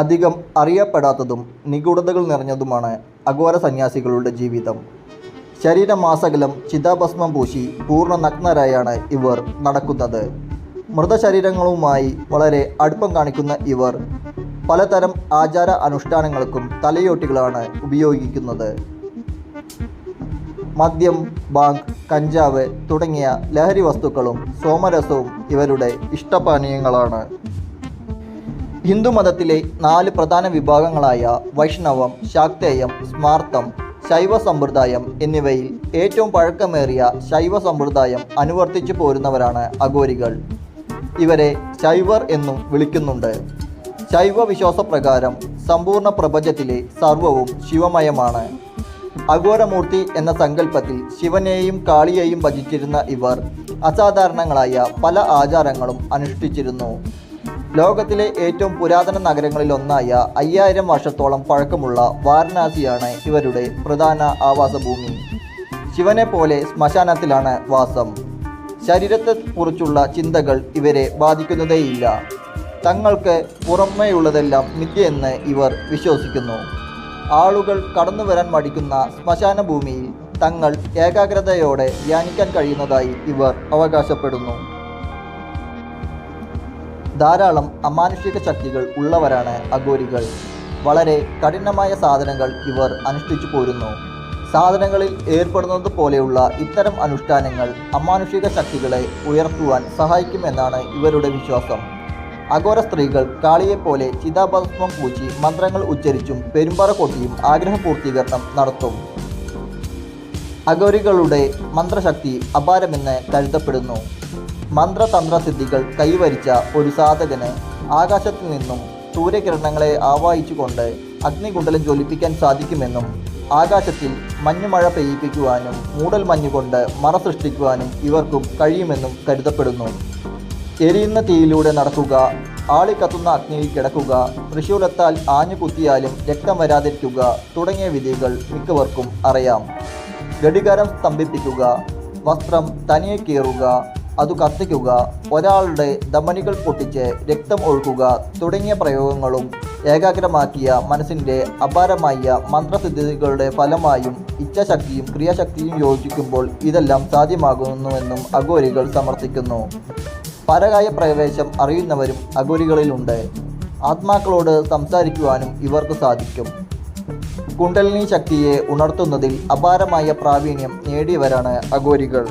അധികം അറിയപ്പെടാത്തതും നിഗൂഢതകൾ നിറഞ്ഞതുമാണ് അഘോര സന്യാസികളുടെ ജീവിതം. ശരീരമാസകലം ചിതാഭസ്മം പൂശി പൂർണ നഗ്നരായാണ് ഇവർ നടക്കുന്നത്. മൃതശരീരങ്ങളുമായി വളരെ അടുപ്പം കാണിക്കുന്ന ഇവർ പലതരം ആചാര അനുഷ്ഠാനങ്ങൾക്കും തലയോട്ടികളാണ് ഉപയോഗിക്കുന്നത്. മദ്യം ബാങ്ക് കഞ്ചാവ് തുടങ്ങിയ ലഹരി വസ്തുക്കളും സോമരസവും ഇവരുടെ ഇഷ്ടപാനീയങ്ങളാണ്. ഹിന്ദുമതത്തിലെ നാല് പ്രധാന വിഭാഗങ്ങളായ വൈഷ്ണവം ശാക്തേയം സ്മാർത്തം ശൈവ സമ്പ്രദായം എന്നിവയിൽ ഏറ്റവും പഴക്കമേറിയ ശൈവ സമ്പ്രദായം അനുവർത്തിച്ചു പോരുന്നവരാണ് അഘോരികൾ. ഇവരെ ശൈവർ എന്നും വിളിക്കുന്നുണ്ട്. ശൈവ വിശ്വാസപ്രകാരം സമ്പൂർണ പ്രപഞ്ചത്തിലെ സർവവും ശിവമയമാണ്. അഘോരമൂർത്തി എന്ന സങ്കല്പത്തിൽ ശിവനെയും കാളിയെയും ഭജിച്ചിരുന്ന ഇവർ അസാധാരണങ്ങളായ പല ആചാരങ്ങളും അനുഷ്ഠിച്ചിരുന്നു. ലോകത്തിലെ ഏറ്റവും പുരാതന നഗരങ്ങളിലൊന്നായ അയ്യായിരം വർഷത്തോളം പഴക്കമുള്ള വാരണാസിയാണ് ഇവരുടെ പ്രധാന ആവാസഭൂമി. ശിവനെ പോലെ ശ്മശാനത്തിലാണ് വാസം. ശരീരത്തെക്കുറിച്ചുള്ള ചിന്തകൾ ഇവരെ ബാധിക്കുന്നതേയില്ല. തങ്ങൾക്ക് പുറമേയുള്ളതെല്ലാം മിഥ്യയെന്ന് ഇവർ വിശ്വസിക്കുന്നു. ആളുകൾ കടന്നു വരാൻ മടിക്കുന്ന ശ്മശാന ഭൂമിയിൽ തങ്ങൾ ഏകാഗ്രതയോടെ ധ്യാനിക്കാൻ കഴിയുന്നതായി ഇവർ അവകാശപ്പെടുന്നു. ധാരാളം അമാനുഷിക ശക്തികൾ ഉള്ളവരാണ് അഘോരികൾ വളരെ കഠിനമായ സാധനങ്ങൾ ഇവർ അനുഷ്ഠിച്ചു പോരുന്നു. സാധനങ്ങളിൽ ഏർപ്പെടുന്നത് പോലെയുള്ള ഇത്തരം അനുഷ്ഠാനങ്ങൾ അമാനുഷിക ശക്തികളെ ഉയർത്തുവാൻ സഹായിക്കുമെന്നാണ് ഇവരുടെ വിശ്വാസം. അഘോര സ്ത്രീകൾ കാളിയെപ്പോലെ ചിതാഭസ്മം പൂച്ചി മന്ത്രങ്ങൾ ഉച്ചരിച്ചും പെരുമ്പറ കൊട്ടിയും ആഗ്രഹപൂർത്തീകരണം നടത്തും. അഘോരികളുടെ മന്ത്രശക്തി അപാരമെന്ന് കരുതപ്പെടുന്നു. മന്ത്രതന്ത്ര സിദ്ധികൾ കൈവരിച്ച ഒരു സാധകന് ആകാശത്തിൽ നിന്നും സൂര്യകിരണങ്ങളെ ആവാഹിച്ചുകൊണ്ട് അഗ്നികുണ്ടലം ജ്വലിപ്പിക്കാൻ സാധിക്കുമെന്നും ആകാശത്തിൽ മഞ്ഞുമഴ പെയ്യിപ്പിക്കുവാനും മൂടൽ മഞ്ഞുകൊണ്ട് മറ സൃഷ്ടിക്കുവാനും ഇവർക്കും കഴിയുമെന്നും കരുതപ്പെടുന്നു. എരിയുന്ന തീയിലൂടെ നടക്കുക ആളിക്കത്തുന്ന അഗ്നിയിൽ കിടക്കുക തൃശൂലത്താൽ ആഞ്ഞു കുത്തിയാലും രക്തം വരാതിരിക്കുക തുടങ്ങിയ വിധികൾ മിക്കവർക്കും അറിയാം. ഘടികാരം സ്തംഭിപ്പിക്കുക വസ്ത്രം തനിയെ കീറുക അത് കത്തിക്കുക ഒരാളുടെ ധമനികൾ പൊട്ടിച്ച് രക്തം ഒഴുക്കുക തുടങ്ങിയ പ്രയോഗങ്ങളും ഏകാഗ്രമാക്കിയ മനസ്സിന്റെ അപാരമായ മന്ത്രസിദ്ധികളുടെ ഫലമായും ഇച്ഛാശക്തിയും ക്രിയാശക്തിയും യോജിക്കുമ്പോൾ ഇതെല്ലാം സാധ്യമാകുന്നുവെന്നും അഘോരികൾ സമർത്ഥിക്കുന്നു. പരകായ പ്രവേശം അറിയുന്നവരും അഘോരികളിലുണ്ട്. ആത്മാക്കളോട് സംസാരിക്കുവാനും ഇവർക്ക് സാധിക്കും. കുണ്ടലിനി ശക്തിയെ ഉണർത്തുന്നതിൽ അപാരമായ പ്രാവീണ്യം നേടിയവരാണ് അഘോരികൾ.